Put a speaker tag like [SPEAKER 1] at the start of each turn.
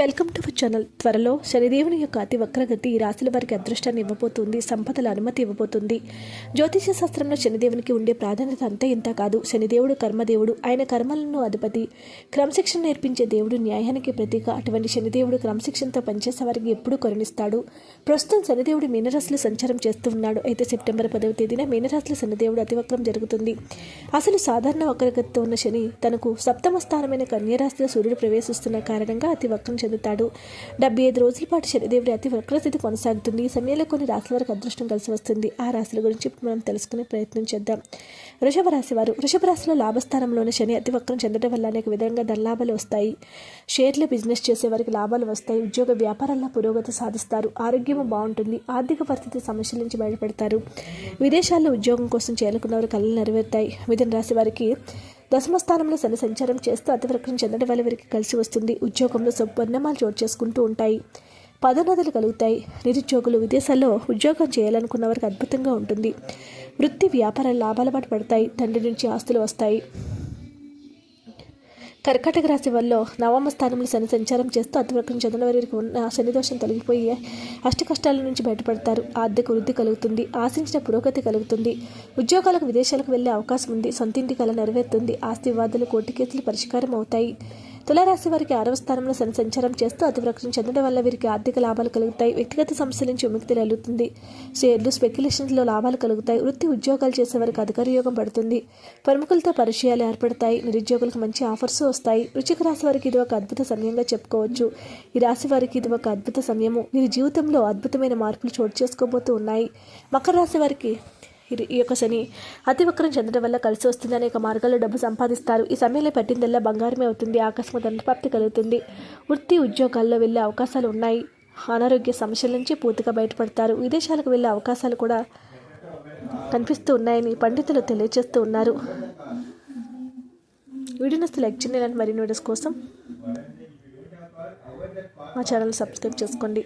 [SPEAKER 1] Welcome to our channel. త్వరలో శనిదేవుని యొక్క అతి వక్రగతి ఈ రాశుల వారికి అదృష్టాన్ని ఇవ్వబోతుంది సంపదల అనుమతి ఇవ్వబోతుంది. జ్యోతిష శాస్త్రంలో శనిదేవునికి ఉండే ప్రాధాన్యత అంతా ఇంత కాదు. శనిదేవుడు కర్మదేవుడు ఆయన కర్మలను అధిపతి. క్రమశిక్షణ నేర్పించే దేవుడు న్యాయానికి ప్రతీక. అటువంటి శనిదేవుడు క్రమశిక్షణతో పనిచేసే వారికి ఎప్పుడూ కరుణిస్తాడు. ప్రస్తుతం శనిదేవుడు మీనరాశులు సంచారం చేస్తూ ఉన్నాడు. అయితే సెప్టెంబర్ పదవ తేదీన మీనరాశుల శనిదేవుడు అతివక్రం జరుగుతుంది. అసలు సాధారణ వక్రగతితో ఉన్న శని తనకు సప్తమ స్థానమైన కన్యరాశిలో సూర్యుడు ప్రవేశిస్తున్న కారణంగా అతివక్రం చెందుతాడు. డెబ్బై ఐదు రోజుల పాటు శనిదేవుడి అతి వక్రస్థితి కొనసాగుతుంది. ఈ సమయంలో కొన్ని రాశుల వరకు అదృష్టం కలిసి వస్తుంది. ఆ రాశుల గురించి మనం తెలుసుకునే ప్రయత్నం చేద్దాం. వృషభ రాశి వారు వృషభ రాశిలో లాభస్థానంలోని శని అతి వక్రం చెందడం వల్ల అనేక విధంగా ధనలాభాలు వస్తాయి. షేర్ల బిజినెస్ చేసే వారికి లాభాలు వస్తాయి. ఉద్యోగ వ్యాపారాల్లో పురోగతి సాధిస్తారు. ఆరోగ్యం బాగుంటుంది. ఆర్థిక పరిస్థితి సమస్యల నుంచి బయటపడతారు. విదేశాల్లో ఉద్యోగం కోసం చేరుకున్న వారి కళలు నెరవేరుతాయి. మిథున రాశి వారికి దశమ స్థానంలో శని సంచారం చేస్తూ అతివృక్షం చెందడం వల్ల వీరికి కలిసి వస్తుంది. ఉద్యోగంలో పరిణామాలు చోటు చేసుకుంటూ ఉంటాయి. పదోన్నతులు కలుగుతాయి. నిరుద్యోగులు విదేశాల్లో ఉద్యోగం చేయాలనుకున్న వారికి అద్భుతంగా ఉంటుంది. వృత్తి వ్యాపారాలు లాభాల పాటు పడతాయి. తండ్రి నుంచి ఆస్తులు వస్తాయి. కర్కాటక రాశి వల్ల నవమ స్థానంలో శని సంచారం చేస్తూ అతివర్గం చెందిన వారికి ఉన్న శనిదోషం తొలగిపోయి అష్ట కష్టాల నుంచి బయటపడతారు. ఆర్థిక వృద్ధి కలుగుతుంది. ఆశించిన పురోగతి కలుగుతుంది. ఉద్యోగాలకు విదేశాలకు వెళ్ళే అవకాశం ఉంది. సొంతింటి కళ నెరవేరుతుంది. ఆస్తి వివాదాలు కోర్టు కేసులు పరిష్కారం అవుతాయి. తులారాశి వారికి ఆరవ స్థానంలో శని సంచారం చేస్తూ అతివృక్షం చెందడం వల్ల వీరికి ఆర్థిక లాభాలు కలుగుతాయి. వ్యక్తిగత సమస్యల నుంచి విముక్తి కలుగుతుంది షేర్లు స్పెక్యులేషన్స్లో లాభాలు కలుగుతాయి. వృత్తి ఉద్యోగాలు చేసే వారికి అధికార యోగం పడుతుంది. ప్రముఖులతో పరిచయాలు ఏర్పడతాయి. నిరుద్యోగులకు మంచి ఆఫర్స్ వస్తాయి. వృచ్చిక రాశి వారికి ఇది ఒక అద్భుత సమయంగా చెప్పుకోవచ్చు. ఈ రాశి వారికి ఇది ఒక అద్భుత సమయము. వీరి జీవితంలో అద్భుతమైన మార్పులు చోటు చేసుకోబోతూ ఉన్నాయి. మకర రాశి వారికి ఈ యొక్క శని అతి వక్రం చెందడం వల్ల కలిసి వస్తుంది అనేక మార్గాల్లో డబ్బు సంపాదిస్తారు. ఈ సమయంలో పెట్టిందల్లా బంగారమే అవుతుంది. ఆకస్మిక ధనప్రాప్తి కలుగుతుంది. వృత్తి ఉద్యోగాల్లో వెళ్ళే అవకాశాలు ఉన్నాయి. అనారోగ్య సమస్యల నుంచి పూర్తిగా బయటపడతారు. విదేశాలకు వెళ్ళే అవకాశాలు కూడా కనిపిస్తూ ఉన్నాయని పండితులు తెలియజేస్తూ ఉన్నారు. వీడియోని లైక్ చేయండి. ఇలాంటి మరిన్ని వీడియోస్ కోసం మా ఛానల్ సబ్స్క్రైబ్ చేసుకోండి.